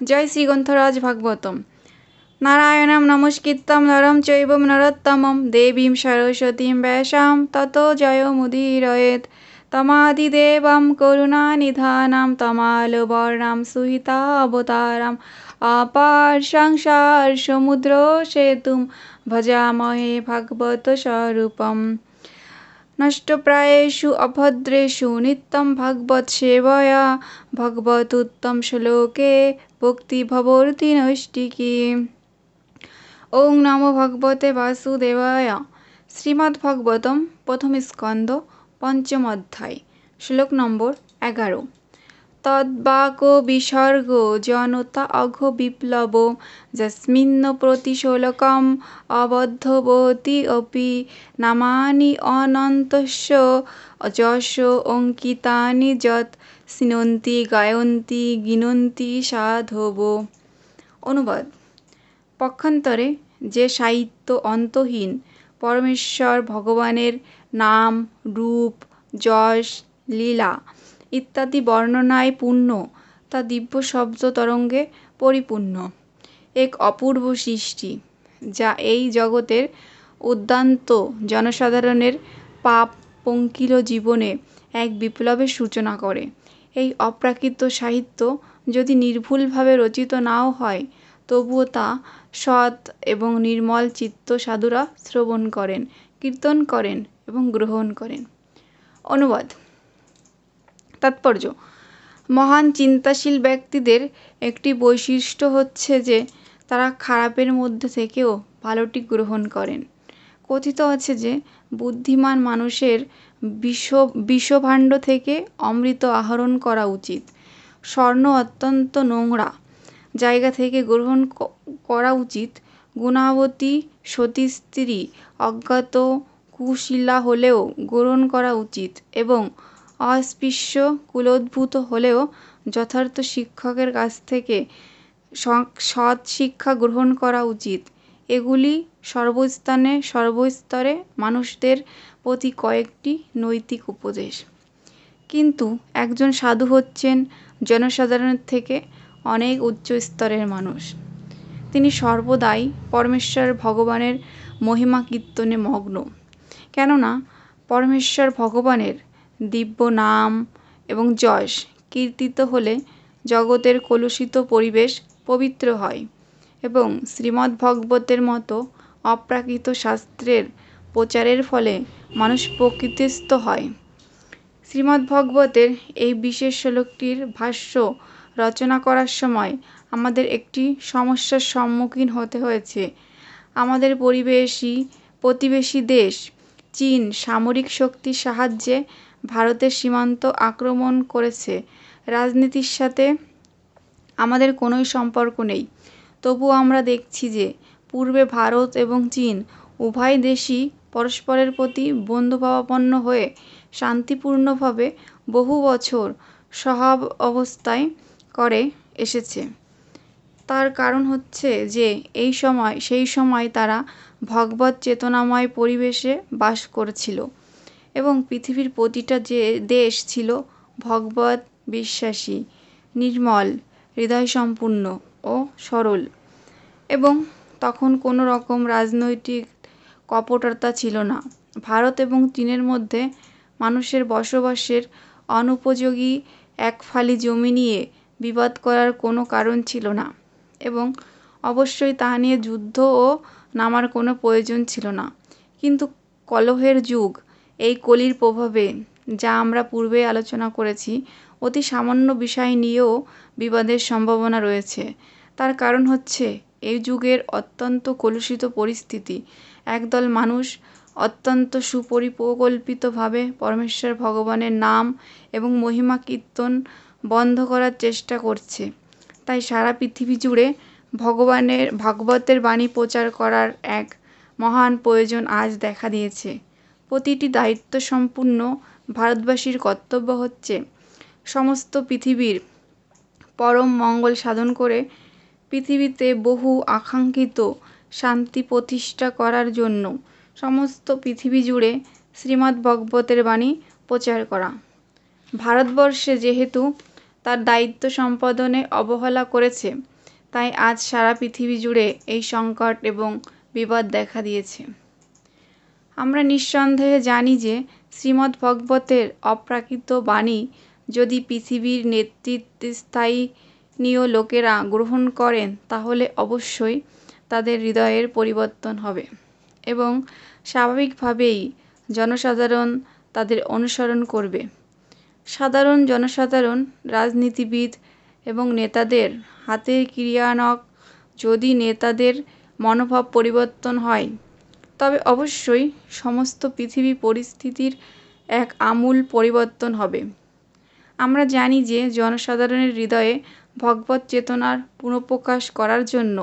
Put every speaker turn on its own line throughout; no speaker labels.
জয় শ্রী গ্রন্থরাজ ভাগবতম। নারায়ণম নমস্কৃত্যম নরম চৈব নরোত্তমম দেবীম সরস্বতীম ব্যাসাম ততো জয়মুদীরয়েৎ। তমাদিদেবম করুণানিধানাম তমালবর্ণাম সুহিতাবতারাম অপার সংসার সমুদ্র সেতুম ভজামহে ভাগবত স্বরূপম। নষ্টপ্রায়েষু অভদ্রেষু উত্তম শ্লোকে ভক্তি ভবর্তি নৈষ্টিকি ওং নমো ভগবতে বাসুদেবায় শ্রীমদ্ভাগবতম প্রথম স্কন্দ পঞ্চম অধ্যায় শ্লোক নম্বর এগারো তদ্বাক বিসর্গ, জনতা অঘ বিপ্লব, যস্মিন্ন প্রতিশোলকম অবদ্ধবতী অপি, নামানি অনন্তস্য যশ অঙ্কিতানি যৎ শৃণন্তি গায়ন্তি গিনন্তি সাধব। অনুবাদ। পক্ষান্তরে যে সাহিত্য অন্তহীন, পরমেশ্বর ভগবানের নাম, রূপ, যশ, লীলা ইত্যাদি বর্ণনায় পূর্ণ, তা দিব্য শব্দ তরঙ্গে পরিপূর্ণ। এক অপূর্ব সৃষ্টি, যা এই জগতের উদ্যান্ত জনসাধারণের পাপ পঙ্কিল জীবনে এক বিপ্লবের সূচনা করে। এই অপ্রাকৃত সাহিত্য যদি নির্ভুলভাবে রচিত নাও হয়, তবুও তা সৎ এবং নির্মল চিত্ত সাধুরা শ্রবণ করেন, কীর্তন করেন এবং গ্রহণ করেন। অনুবাদ তাৎপর্য। মহান চিন্তাশীল ব্যক্তিদের একটি বৈশিষ্ট্য হচ্ছে যে, তারা খারাপের মধ্যে থেকেও ভালোটি গ্রহণ করেন। কথিত আছে যে, বুদ্ধিমান মানুষের বিষ, বিষভাণ্ড থেকে অমৃত আহরণ করা উচিত। স্বর্ণ অত্যন্ত নোংরা। জায়গা থেকে গ্রহণ করা উচিত। গুণাবতী সতী স্ত্রী অজ্ঞাত কুশীলা হলেও গ্রহণ করা উচিত এবং অস্পৃশ্য, কুলোদ্ভূত হলেও যথার্থ শিক্ষকের কাছ থেকে সৎ শিক্ষা গ্রহণ করা উচিত। এগুলি সর্বস্থানে সর্বস্তরে মানুষদের প্রতি কয়েকটি নৈতিক উপদেশ। কিন্তু একজন সাধু হচ্ছেন জনসাধারণের থেকে অনেক উচ্চ স্তরের মানুষ। তিনি সর্বদাই পরমেশ্বর ভগবানের মহিমা কীর্তনে মগ্ন। কেননা, পরমেশ্বর ভগবানের দিব্য নাম এবং যশ কীর্তিত হলে জগতের কলুষিত পরিবেশ পবিত্র হয় এবং শ্রীমদ্ভগবতের মতো অপ্রাকৃত শাস্ত্রের প্রচারের ফলে মানুষ প্রকৃতিস্থ হয়। শ্রীমদ্ভগবতের এই বিশেষ শ্লোকটির ভাষ্য রচনা করার সময় আমাদের একটি সমস্যার সম্মুখীন হতে হয়েছে। আমাদের পরিবেশী, প্রতিবেশী দেশ, চীন সামরিক শক্তির সাহায্যে ভারতের সীমান্ত আক্রমণ করেছে। রাজনীতির সাথে আমাদের কোনোই সম্পর্ক নেই। তবুও আমরা দেখছি যে, পূর্বে ভারত এবং চীন উভয় দেশই পরস্পরের প্রতি বন্ধুভাবাপন্ন হয়ে শান্তিপূর্ণভাবে বহু বছর সহাব অবস্থায় করে এসেছে। তার কারণ হচ্ছে যে, এই সময়, সেই সময় তারা ভগবত চেতনাময় পরিবেশে বাস করেছিল। এবং পৃথিবীর প্রতিটা যে দেশ ছিল ভগবত বিশ্বাসী, নির্মল হৃদয়সম্পন্ন ও সরল। এবং তখন কোনো রকম রাজনৈতিক কপটতা ছিল না। ভারত এবং চীনের মধ্যে মানুষের বসবাসের অনুপযোগী এক ফালি জমি নিয়ে বিবাদ করার কোনো কারণ ছিল না এবং অবশ্যই তা নিয়ে যুদ্ধ ও নামার কোনো প্রয়োজন ছিল না। কিন্তু কলহের যুগ এই কলির প্রভাবে, যা আমরা পূর্বে আলোচনা করেছি, অতি সামান্য বিষয় নিয়েও বিবাদের সম্ভাবনা রয়েছে। তার কারণ হচ্ছে, এই যুগের অত্যন্ত কলুষিত পরিস্থিতি। একদল মানুষ অত্যন্ত সুপরিকল্পিতভাবে পরমেশ্বর ভগবানের নাম এবং মহিমা কীর্তন বন্ধ করার চেষ্টা করছে। তাই সারা পৃথিবী জুড়ে ভগবানের, ভাগবতের বাণী প্রচার করার এক মহান প্রয়োজন আজ দেখা দিয়েছে। প্রতিটি দায়িত্বসম্পন্ন ভারতবাসীর কর্তব্য হচ্ছে সমস্ত পৃথিবীর পরম মঙ্গল সাধন করে পৃথিবীতে বহু আকাঙ্ক্ষিত শান্তি প্রতিষ্ঠা করার জন্য সমস্ত পৃথিবী জুড়ে শ্রীমদ্ ভগবতের বাণী প্রচার করা। ভারতবর্ষে যেহেতু তার দায়িত্ব সম্পাদনে অবহেলা করেছে, তাই আজ সারা পৃথিবী জুড়ে এই সংকট এবং বিপদ দেখা দিয়েছে। আমরা নিঃসন্দেহে জানি যে শ্রীমদ্ ভগবতের অপ্রাকৃত বাণী যদি পৃথিবীর নেতৃত্বস্থানীয় লোকেরা গ্রহণ করেন, তাহলে অবশ্যই তাদের হৃদয়ের পরিবর্তন হবে। এবং স্বাভাবিকভাবেই জনসাধারণ তাদের অনুসরণ করবে। সাধারণ জনসাধারণ, রাজনীতিবিদ এবং নেতাদের হাতের ক্রিয়ানক যদি নেতাদের মনোভাব পরিবর্তন হয় তবে অবশ্যই সমস্ত পৃথিবী পরিস্থিতির এক আমূল পরিবর্তন হবে। আমরা জানি যে জনসাধারণের হৃদয়ে ভগবত চেতনার পুনঃপ্রকাশ করার জন্য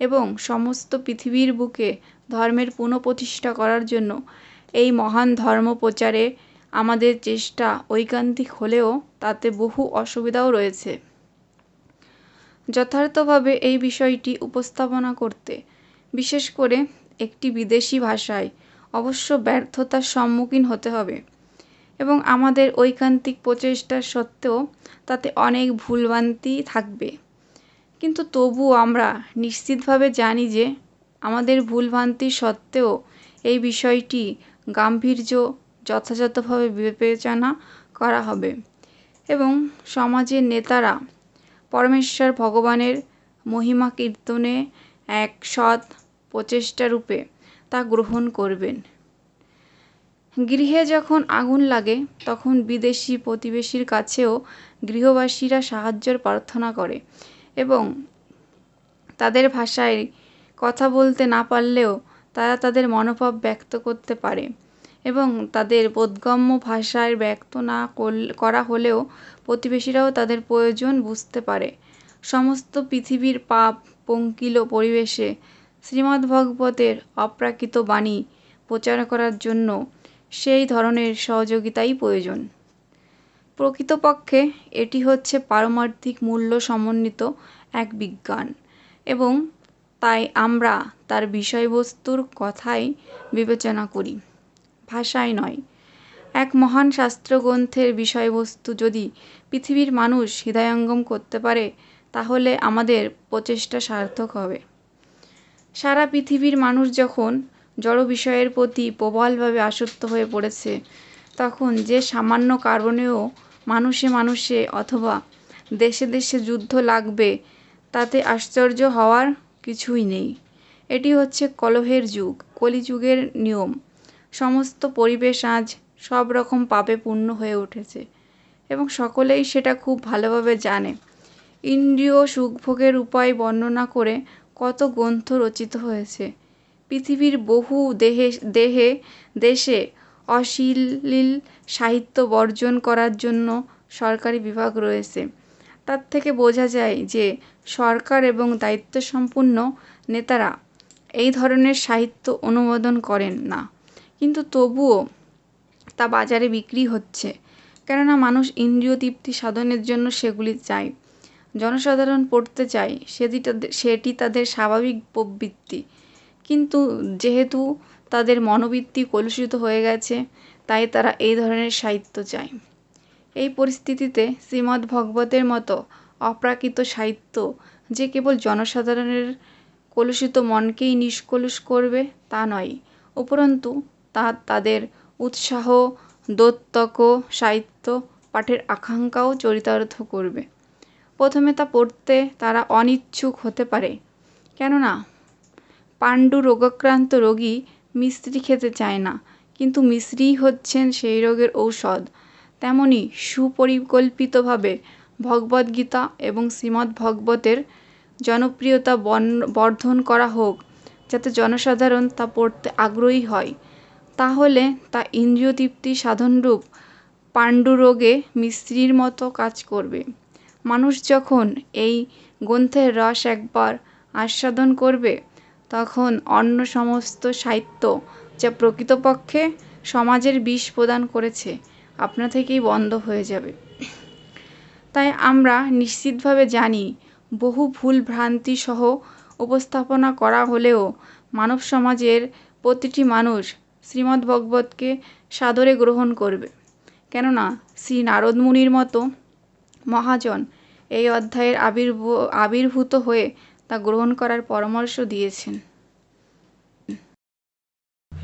এবং সমস্ত পৃথিবীর বুকে ধর্মের পুনঃপ্রতিষ্ঠা করার জন্য এই মহান ধর্ম প্রচারে আমাদের চেষ্টা ঐকান্তিক হলেও তাতে বহু অসুবিধাও রয়েছে। যথার্থভাবে এই বিষয়টি উপস্থাপনা করতে, বিশেষ করে একটি বিদেশি ভাষায়। অবশ্য ব্যর্থতার সম্মুখীন হতে হবে। এবং আমাদের ঐকান্তিক প্রচেষ্টার সত্ত্বেও তাতে অনেক ভুলভ্রান্তি থাকবে। কিন্তু তবুও আমরা নিশ্চিতভাবে জানি যে আমাদের ভুলভ্রান্তি সত্ত্বেও এই বিষয়টি গাম্ভীর্য, যথাযথভাবে বিবেচনা করা হবে। এবং সমাজের নেতারা পরমেশ্বর ভগবানের মহিমা কীর্তনে এক সৎ প্রচেষ্টারূপে তা গ্রহণ করবেন। গৃহে যখন আগুন লাগে, তখন বিদেশি প্রতিবেশীর কাছেও গৃহবাসীরা সাহায্যের প্রার্থনা করে এবং তাদের ভাষায় কথা বলতে না পারলেও তারা তাদের মনোভাব ব্যক্ত করতে পারে এবং তাদের বোধগম্য ভাষায় ব্যক্ত না করা হলেও প্রতিবেশীরাও তাদের প্রয়োজন বুঝতে পারে। সমস্ত পৃথিবীর পাপ, পঙ্কিল পরিবেশে শ্রীমদ্ভগবতের অপ্রাকৃত বাণী প্রচার করার জন্য সেই ধরনের সহযোগিতাই প্রয়োজন। প্রকৃতপক্ষে এটি হচ্ছে পারমার্থিক মূল্য সমন্বিত এক বিজ্ঞান এবং তাই আমরা তার বিষয়বস্তুর কথাই বিবেচনা করি। ভাষায় নয়, এক মহান শাস্ত্রগ্রন্থের বিষয়বস্তু যদি পৃথিবীর মানুষ হৃদয়ঙ্গম করতে পারে, তাহলে আমাদের প্রচেষ্টা সার্থক হবে। সারা পৃথিবীর মানুষ যখন জড় বিষয়ের প্রতি প্রবলভাবে আসক্ত হয়ে পড়েছে, তখন যে সামান্য কারণেও মানুষে মানুষে অথবা দেশে দেশে যুদ্ধ লাগবে, তাতে আশ্চর্য হওয়ার কিছুই নেই। এটি হচ্ছে কলহের যুগ, কলিযুগের নিয়ম। সমস্ত পরিবেশ আজ সব রকম পাপে পূর্ণ হয়ে উঠেছে এবং সকলেই সেটা খুব ভালোভাবে জানে। ইন্দ্রিয় সুখভোগের উপায় বর্ণনা করে কত গ্রন্থ রচিত হয়েছে। পৃথিবীর বহু দেহে দেহে, দেশে অশ্লীল সাহিত্য বর্জন করার জন্য সরকারি বিভাগ রয়েছে। তার থেকে বোঝা যায় যে সরকার এবং দায়িত্ব দায়িত্বসম্পন্ন নেতারা এই ধরনের সাহিত্য অনুমোদন করেন না। কিন্তু তবুও তা বাজারে বিক্রি হচ্ছে। কেননা মানুষ ইন্দ্রিয় তৃপ্তি সাধনের জন্য সেগুলি চায়। জনসাধারণ পড়তে চায় সেটি তাদের সেটি তাদের স্বাভাবিক প্রবৃত্তি। কিন্তু যেহেতু তাদের মনোবৃত্তি কলুষিত হয়ে গেছে, তাই তারা এই ধরনের সাহিত্য চায়। এই পরিস্থিতিতে শ্রীমদ্ ভগবতের মতো অপ্রাকৃত সাহিত্য যে কেবল জনসাধারণের কলুষিত মনকেই নিষ্কলুষ করবে তা নয়, উপরন্তু তা তাদের উৎসাহ, দোত্তক সাহিত্য পাঠের আকাঙ্ক্ষাও চরিতার্থ করবে। প্রথমে তা পড়তে তারা অনিচ্ছুক হতে পারে। কেননা, পাণ্ডু রোগাক্রান্ত রোগী মিস্ত্রি খেতে চায় না, কিন্তু মিশ্রিই হচ্ছেন সেই রোগের ঔষধ। তেমনি সুপরিকল্পিতভাবে ভগবদ্গীতা এবং শ্রীমদ্ ভগবতের জনপ্রিয়তা বর্ধন করা হোক, যাতে জনসাধারণ তা পড়তে আগ্রহী হয়। তাহলে তা ইন্দ্রিয় তৃপ্তি সাধনরূপ পাণ্ডুরোগে মিস্ত্রির মতো কাজ করবে। মানুষ যখন এই গ্রন্থের রস একবার আস্বাদন করবে, তখন অন্য সমস্ত সাহিত্য যা প্রকৃতপক্ষে সমাজের বিষ প্রদান করেছে, আপনা থেকেই বন্ধ হয়ে যাবে। তাই আমরা নিশ্চিতভাবে জানি, বহু ভুল ভ্রান্তি সহ উপস্থাপনা করা হলেও মানব সমাজের প্রতিটি মানুষ শ্রীমদ্ভগবতকে সাদরে গ্রহণ করবে। কেননা, শ্রী নারদ মুনির মতো মহাজন এই অধ্যায়ের আবির্ভূত হয়ে তা গ্রহণ করার পরামর্শ দিয়েছেন।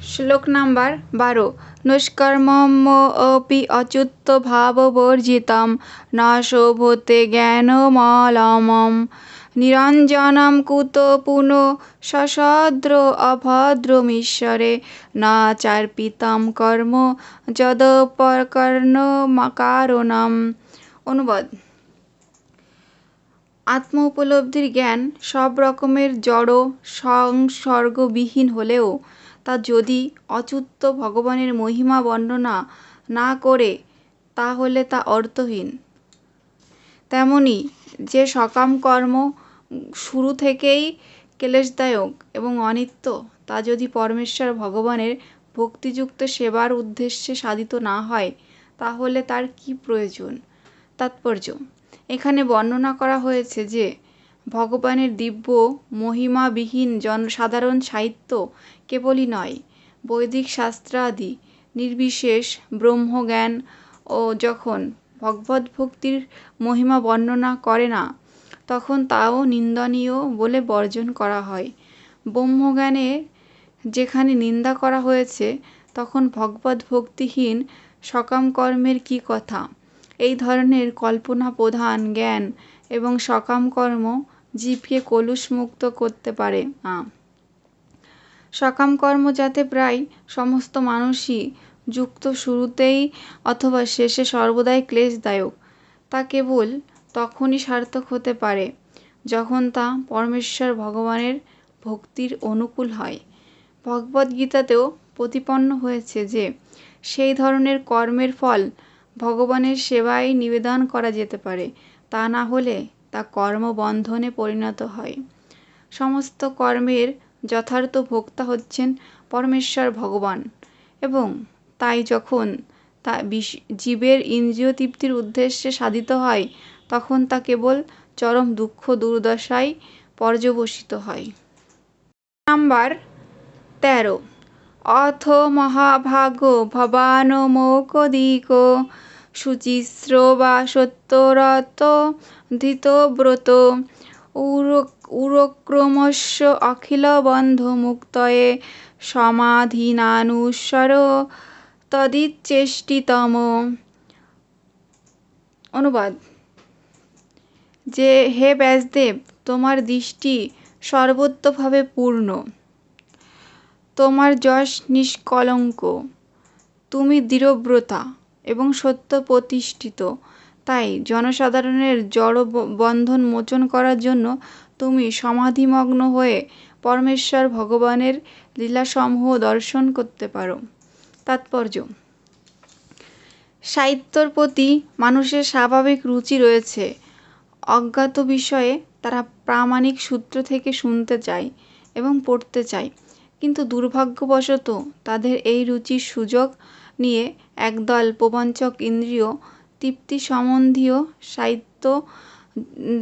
শ্লোক নাম্বার বারো নৈষ্কর্ম্যপি অচ্যুত ভাববর্জিতম না শোভতে জ্ঞানমলমম, নিরঞ্জনম কুত পুন সশদ্র অভদ্রমীশ্বরে, না চার্পিতম কর্ম যদপকর্ণকারণম অনুবাদ। আত্ম উপলব্ধির জ্ঞান সব রকমের জড় সংসর্গবিহীন হলেও তা যদি অচ্যুত ভগবানের মহিমা বর্ণনা না করে, তাহলে তা অর্থহীন। তেমনি যে সকাম কর্ম শুরু থেকেই ক্লেশদায়ক এবং অনিত্য, তা যদি পরমেশ্বর ভগবানের ভক্তিযুক্ত সেবার উদ্দেশ্যে সাধিত না হয়, তাহলে তার কি প্রয়োজন? তাৎপর্য এখানে বর্ণনা করা হয়েছে যে, ভগবানের দিব্য, মহিমাবিহীন জন সাধারণ সাহিত্য কেবলই নয়, বৈদিক শাস্ত্রাদি, নির্বিশেষ ব্রহ্মজ্ঞান ও যখন ভগবদ্ভক্তির মহিমা বর্ণনা করে না, তখন তাও নিন্দনীয় বলে বর্জন করা হয়। ব্রহ্মজ্ঞানে যেখানে নিন্দা করা হয়েছে, তখন ভগবত ভক্তিহীন সকাম কর্মের কি কথা? এই ধরনের কল্পনা, প্রধান জ্ঞান এবং সকাম কর্ম জীবকে কলুষমুক্ত করতে পারে। সকাম কর্ম যাতে প্রায় সমস্ত মানুষই যুক্ত শুরুতেই অথবা শেষে সর্বদাই ক্লেশদায়ক, তা কেবল তখনই সার্থক হতে পারে যখন তা পরমেশ্বর ভগবানের ভক্তির অনুকূল হয়। ভগবদ্গীতাতেও প্রতিপন্ন হয়েছে যে, সেই ধরনের কর্মের ফল ভগবানের সেবায় নিবেদন করা যেতে পারে। তা না হলে তা কর্মবন্ধনে পরিণত হয়। সমস্ত কর্মের যথার্থ ভোক্তা হচ্ছেন পরমেশ্বর ভগবান এবং তাই যখন তা বিশ জীবের ইন্দ্রিয় তৃপ্তির উদ্দেশ্যে সাধিত হয়, তখন তা কেবল চরম দুঃখ দুর্দশায় পর্যবসিত হয়। নাম্বার তেরো অথ মহাভাগ ভবানমোকদিক শুচিশ্র বা সত্যরত ধৃতব্রত উরক্রমস্য মুক্তয়ে সমাধিনানুস্বর তদিচ্ছেষ্টিতম। অনুবাদ। যে হে ব্যাসদেব, তোমার দৃষ্টি সর্বত্রভাবে পূর্ণ। তোমার যশ নিষ্কলঙ্ক। তুমি দৃঢ়ব্রতা এবং সত্য প্রতিষ্ঠিত। তাই জনসাধারণের জড় বন্ধন মোচন করার জন্য তুমি সমাধিমগ্ন হয়ে পরমেশ্বর ভগবানের লীলাসমূহ দর্শন করতে পারো। তাৎপর্য। সাহিত্যর প্রতি মানুষের স্বাভাবিক রুচি রয়েছে। অজ্ঞাত বিষয়ে তারা প্রামাণিক সূত্র থেকে শুনতে চায় এবং পড়তে চায়। কিন্তু দুর্ভাগ্যবশত তাদের এই রুচির সুযোগ নিয়ে একদল প্রবঞ্চক ইন্দ্রিয় তৃপ্তি সম্বন্ধীয় সাহিত্য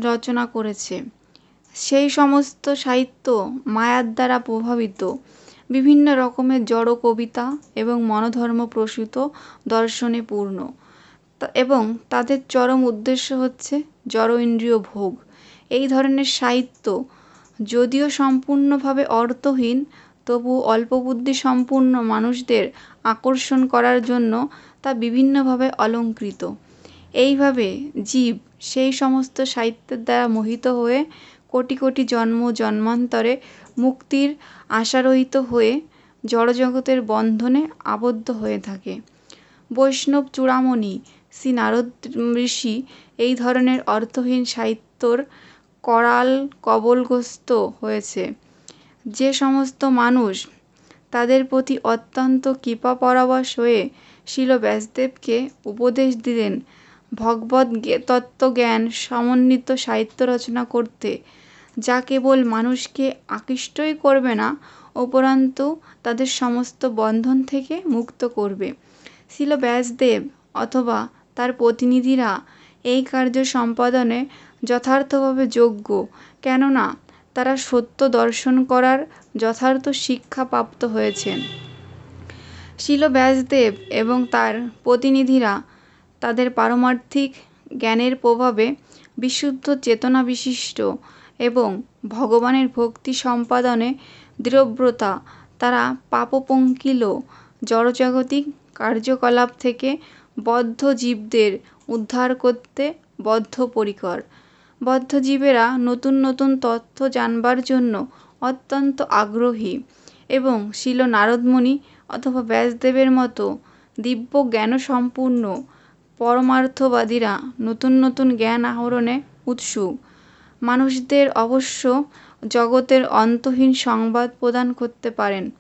রচনা করেছে। সেই সমস্ত সাহিত্য মায়ার দ্বারা প্রভাবিত। বিভিন্ন রকমের জড় কবিতা এবং মনোধর্ম প্রসূত দর্শনে পূর্ণ। এবং তাদের চরম উদ্দেশ্য হচ্ছে জড় ইন্দ্রিয় ভোগ। এই ধরনের সাহিত্য যদিও সম্পূর্ণভাবে অর্থহীন তবু অল্প সম্পূর্ণ মানুষদের আকর্ষণ করার জন্য তা বিভিন্নভাবে অলঙ্কৃত। এইভাবে জীব সেই সমস্ত সাহিত্যের দ্বারা মোহিত হয়ে কোটি কোটি জন্ম জন্মান্তরে মুক্তির আশারহিত হয়ে জড়জগতের বন্ধনে আবদ্ধ হয়ে থাকে। বৈষ্ণব চূড়ামণি শ্রী নারদ ঋষি এই ধরনের অর্থহীন সাহিত্যর করাল কবলগ্রস্ত হয়েছে। যে সমস্ত মানুষ তাদের প্রতি অত্যন্ত কৃপাপরবশ হয়ে শিল ব্যাসদেবকে উপদেশ দিলেন, ভগবত তত্ত্বজ্ঞান সমন্বিত সাহিত্য রচনা করতে। যা কেবল মানুষকে আকৃষ্টই করবে না, উপরন্তু তাদের সমস্ত বন্ধন থেকে মুক্ত করবে। শিল ব্যাসদেব অথবা তার প্রতিনিধিরা এই কার্য সম্পাদনে যথার্থভাবে যোগ্য, কেননা তারা সত্য দর্শন করার যথার্থ শিক্ষা প্রাপ্ত হয়েছেন। শিল ব্যাসদেব এবং তার প্রতিনিধিরা তাদের পারমার্থিক জ্ঞানের প্রভাবে বিশুদ্ধ চেতনা বিশিষ্ট এবং ভগবানের ভক্তি সম্পাদনে দৃঢ়ব্রতা, তারা পাপপঙ্কিল জড়জাগতিক কার্যকলাপ থেকে বদ্ধ জীবদের উদ্ধার করতে বদ্ধপরিকর। বদ্ধ জীবেরা নতুন নতুন তথ্য জানবার জন্য অত্যন্ত আগ্রহী এবং শিল নারদমণি অথবা ব্যাসদেবের মতো দিব্য জ্ঞানসম্পূর্ণ পরমার্থবাদীরা নতুন নতুন জ্ঞান আহরণে উৎসুক। মানুষদের অবশ্য জগতের অন্তহীন সংবাদ প্রদান করতে পারেন।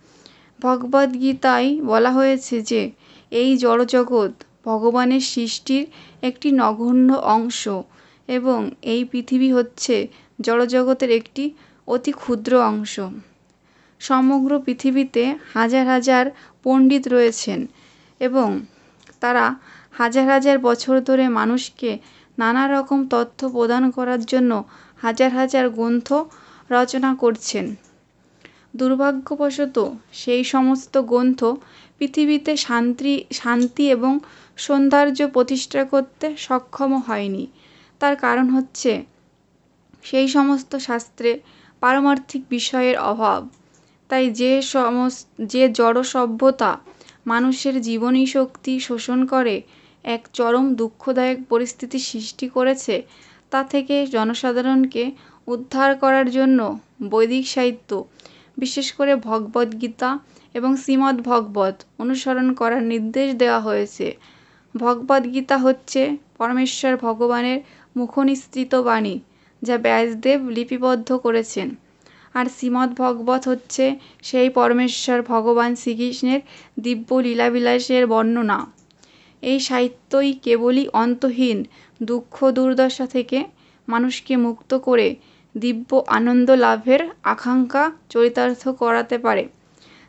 ভগবদ্গীতায় বলা হয়েছে যে, এই জড়জগৎ ভগবানের সৃষ্টির একটি নগণ্য অংশ। এবং এই পৃথিবী হচ্ছে জড়জগতের একটি অতি ক্ষুদ্র অংশ। সমগ্র পৃথিবীতে হাজার হাজার পণ্ডিত রয়েছেন এবং তারা হাজার হাজার বছর ধরে মানুষকে নানা রকম তথ্য প্রদান করার জন্য হাজার হাজার গ্রন্থ রচনা করছেন। দুর্ভাগ্যবশত সেই সমস্ত গ্রন্থ পৃথিবীতে শান্তি শান্তি এবং সৌন্দর্য প্রতিষ্ঠা করতে সক্ষম হয়নি। তার কারণ হচ্ছে সেই সমস্ত শাস্ত্রে পারমার্থিক বিষয়ের অভাব। তাই যে সমস্ত যে জড় সভ্যতা মানুষের জীবনী শক্তি শোষণ করে, এক চরম দুঃখদায়ক পরিস্থিতি সৃষ্টি করেছে, তা থেকে জনসাধারণকে উদ্ধার করার জন্য বৈদিক সাহিত্য, বিশেষ করে ভগবদ্গীতা এবং শ্রীমদ্ ভগবত অনুসরণ করার নির্দেশ দেওয়া হয়েছে। ভগবদ্গীতা হচ্ছে পরমেশ্বর ভগবানের মুখনিসৃত বাণী, যা ব্যাসদেব লিপিবদ্ধ করেছেন। আর শ্রীমদ্ ভগবত হচ্ছে সেই পরমেশ্বর ভগবান শ্রীকৃষ্ণের দিব্য লীলাবিলাসের বর্ণনা। এই সাহিত্যই কেবলই অন্তহীন দুঃখ দুর্দশা থেকে মানুষকে মুক্ত করে দিব্য আনন্দ লাভের আকাঙ্ক্ষা চরিতার্থ করাতে পারে।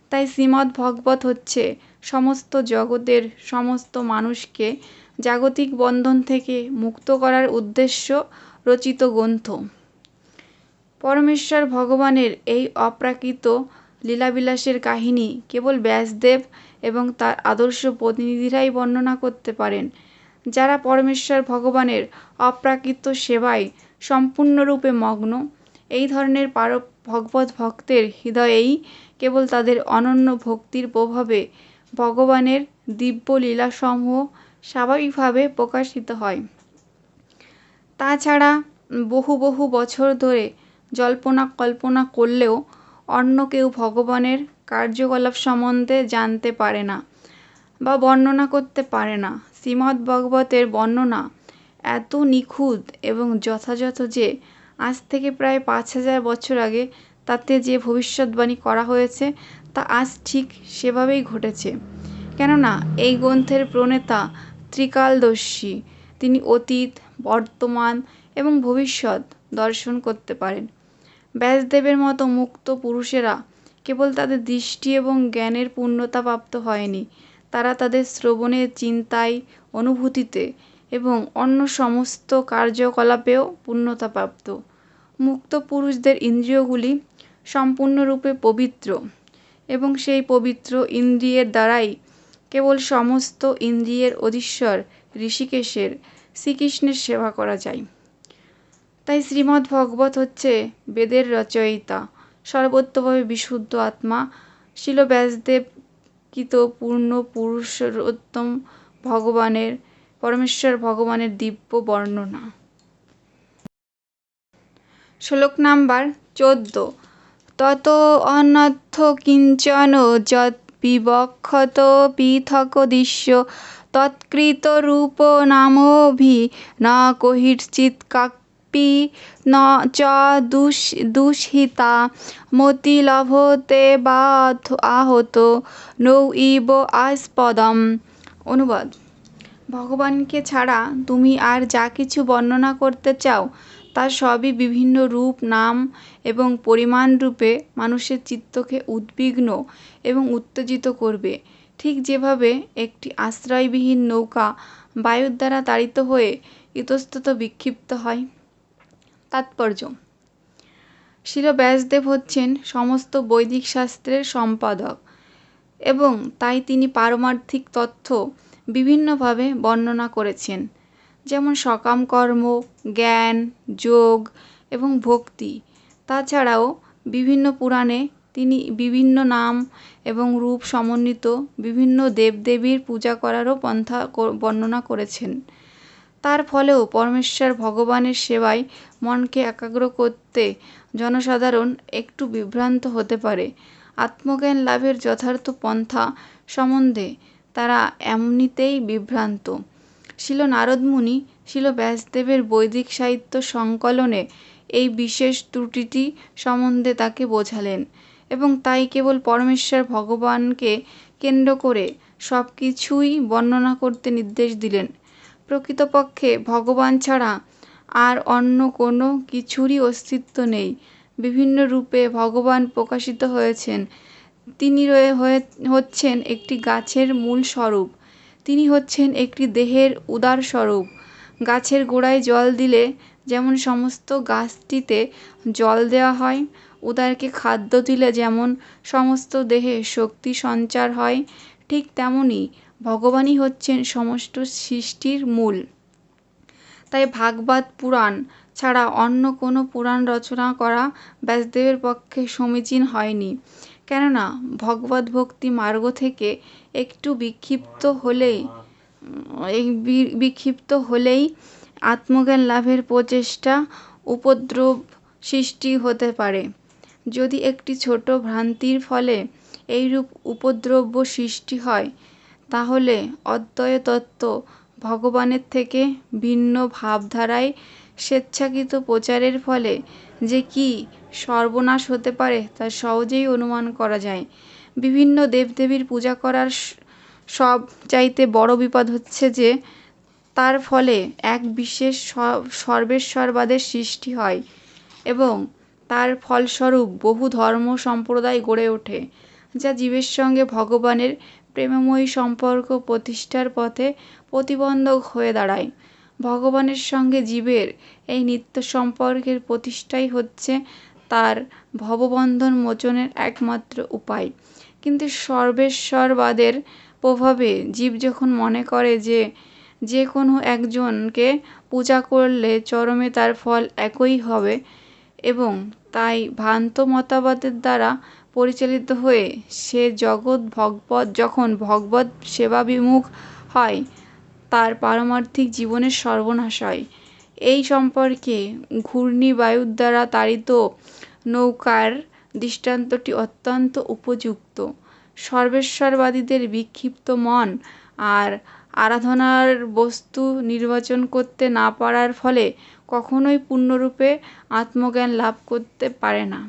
তাই শ্রীমদ্ ভগবত হচ্ছে সমস্ত জগতের সমস্ত মানুষকে জাগতিক বন্ধন থেকে মুক্ত করার উদ্দেশ্য রচিত গ্রন্থ। পরমেশ্বর ভগবানের এই অপ্রাকৃত লীলাবিলাসের কাহিনী কেবল ব্যাসদেব এবং তার আদর্শ প্রতিনিধিরাই বর্ণনা করতে পারেন, যারা পরমেশ্বর ভগবানের অপ্রাকৃত সেবায় সম্পূর্ণরূপে মগ্ন। এই ধরনের পার ভগবত ভক্তের হৃদয়েই কেবল তাদের অনন্য ভক্তির প্রভাবে ভগবানের দিব্য লীলাসমূহ স্বাভাবিকভাবে প্রকাশিত হয়। তাছাড়া বহু বহু বছর ধরে জল্পনা কল্পনা করলেও অন্য কেউ ভগবানের কার্যকলাপ সম্বন্ধে জানতে পারে না বা বর্ণনা করতে পারে না। শ্রীমদ্ ভগবতের বর্ণনা এত নিখুঁত এবং যথাযথ যে আজ থেকে প্রায় পাঁচ হাজার বছর আগে তাতে যে ভবিষ্যৎবাণী করা হয়েছে তা আজ ঠিক সেভাবেই ঘটেছে। কেননা, এই গ্রন্থের প্রণেতা ত্রিকালদর্শী, তিনি অতীত, বর্তমান এবং ভবিষ্যৎ দর্শন করতে পারেন। ব্যাসদেবের মতো মুক্ত পুরুষেরা কেবল তাদের দৃষ্টি এবং জ্ঞানের পূর্ণতা প্রাপ্ত হয়নি, তারা তাদের শ্রবণের চিন্তায় অনুভূতিতে এবং অন্য সমস্ত কার্যকলাপেও পূর্ণতাপ্রাপ্ত মুক্ত পুরুষদের ইন্দ্রিয়গুলি সম্পূর্ণরূপে পবিত্র। এবং সেই পবিত্র ইন্দ্রিয়ের দ্বারাই কেবল সমস্ত ইন্দ্রিয়ের অধীশ্বর ঋষিকেশের শ্রীকৃষ্ণের সেবা করা যায়। তাই শ্রীমদ্ ভগবত হচ্ছে বেদের রচয়িতা সর্বোত্তভাবে বিশুদ্ধ আত্মা শিল ব্যাসদেব কৃত পূর্ণ পুরুষোত্তম ভগবানের, পরমেশ্বর ভগবানের দিব্য বর্ণনা। শ্লোক নাম্বার চোদ্দ তত অনর্থ কিঞ্চন দৃশ্য। তৎকৃত রূপ নামভি না কহির্চিৎ কাপি ন চ দুষ দুষিতা মতি লভতে বা আহত নৌ ইব আস্পদম। অনুবাদ। ভগবানকে ছাড়া তুমি আর যা কিছু বর্ণনা করতে চাও তা সবই বিভিন্ন রূপ, নাম এবং পরিমাণ রূপে মানুষের চিত্তকে উদ্বিগ্ন এবং উত্তেজিত করবে। ঠিক যেভাবে একটি আশ্রয়বিহীন নৌকা বায়ুর দ্বারা তাড়িত হয়ে ইতস্তত বিক্ষিপ্ত হয়। তাৎপর্য। শিল ব্যাসদেব হচ্ছেন সমস্ত বৈদিক শাস্ত্রের সম্পাদক এবং তাই তিনি পারমার্থিক তথ্য বিভিন্নভাবে বর্ণনা করেছেন। যেমন সকাম কর্ম, জ্ঞান, যোগ এবং ভক্তি। তাছাড়াও বিভিন্ন পুরাণে তিনি বিভিন্ন নাম এবং রূপ সমন্বিত বিভিন্ন দেবদেবীর পূজা করারও পন্থা বর্ণনা করেছেন। তার ফলেও পরমেশ্বর ভগবানের সেবায় মনকে একাগ্র করতে জনসাধারণ একটু বিভ্রান্ত হতে পারে। আত্মজ্ঞান লাভের যথার্থ পন্থা সম্বন্ধে তারা এমনিতেই বিভ্রান্ত। শিল নারদমুনি শিল ব্যাসদেবের বৈদিক সাহিত্য সংকলনে এই বিশেষ ত্রুটিটি সম্বন্ধে তাকে বোঝালেন এবং তাই কেবল পরমেশ্বর ভগবানকে কেন্দ্র করে সব কিছুই বর্ণনা করতে নির্দেশ দিলেন। প্রকৃতপক্ষে ভগবান ছাড়া আর অন্য কোনো কিছুরই অস্তিত্ব নেই। বিভিন্ন রূপে ভগবান প্রকাশিত হয়েছেন। তিনি রয়ে হয়ে হচ্ছেন একটি গাছের মূল স্বরূপ। তিনি হচ্ছেন একটি দেহের উদার স্বরূপ গাছের গোড়ায় জল দিলে যেমন সমস্ত গাছটিতে জল দেওয়া হয়, উদারকে খাদ্য দিলে যেমন সমস্ত দেহে শক্তি সঞ্চার হয়, ঠিক তেমনই ভগবানই হচ্ছেন সমস্ত সৃষ্টির মূল। তাই ভাগবত পুরাণ ছাড়া অন্য কোনো পুরাণ রচনা করা ব্যাসদেবের পক্ষে সমীচীন হয়নি। কেননা ভগবত ভক্তি মার্গ থেকে একটু বিক্ষিপ্ত হলেই, এই বিক্ষিপ্ত হলেই আত্মজ্ঞান লাভের প্রচেষ্টা উপদ্রব সৃষ্টি হতে পারে। যদি একটি ছোট ভ্রান্তির ফলে এইরূপ উপদ্রব্য সৃষ্টি হয়, তাহলে অদ্বয় তত্ত্ব ভগবানের থেকে ভিন্ন ভাবধারায় স্বেচ্ছাকৃত প্রচারের ফলে যে কি সর্বনাশ হতে পারে তা সহজেই অনুমান করা যায়। বিভিন্ন দেবদেবীর পূজা করার সব চাইতে বড় বিপদ হচ্ছে যে তার ফলে এক বিশেষ সর্বেশ্বরবাদের সৃষ্টি হয় এবং তার ফলস্বরূপ বহু ধর্ম সম্প্রদায় গড়ে ওঠে, যা জীবের সঙ্গে ভগবানের প্রেমময়ী সম্পর্ক প্রতিষ্ঠার পথে প্রতিবন্ধক হয়ে দাঁড়ায়। ভগবানের সঙ্গে জীবের এই নিত্য সম্পর্কের প্রতিষ্ঠাই হচ্ছে তার ভববন্ধন মোচনের একমাত্র উপায়। কিন্তু সর্বেশ্বরবাদের প্রভাবে জীব যখন মনে করে যে যে কোনো একজনকে পূজা করলে চরমে তার ফল একই হবে এবং তাই ভ্রান্ত মতবাদের দ্বারা পরিচালিত হয়ে সে জগৎ ভগবত যখন ভগবত সেবাবিমুখ হয় তার পারমার্থিক জীবনের সর্বনাশ হয়। এই সম্পর্কে ঘূর্ণিবায়ুর দ্বারা তাড়িত নৌকার দৃষ্টান্তটি অত্যন্ত উপযুক্ত। সর্বেশ্বরবাদীদের বিক্ষিপ্ত মন আর আরাধনার বস্তু নির্বাচন করতে না পারার ফলে কখনোই পূর্ণরূপে আত্মজ্ঞান লাভ করতে পারে না।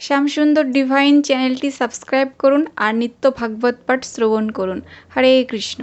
শ্যামসুন্দর ডিভাইন চ্যানেলটি সাবস্ক্রাইব করুন আর নিত্য ভাগবত পাঠ শ্রবণ করুন। হরে কৃষ্ণ।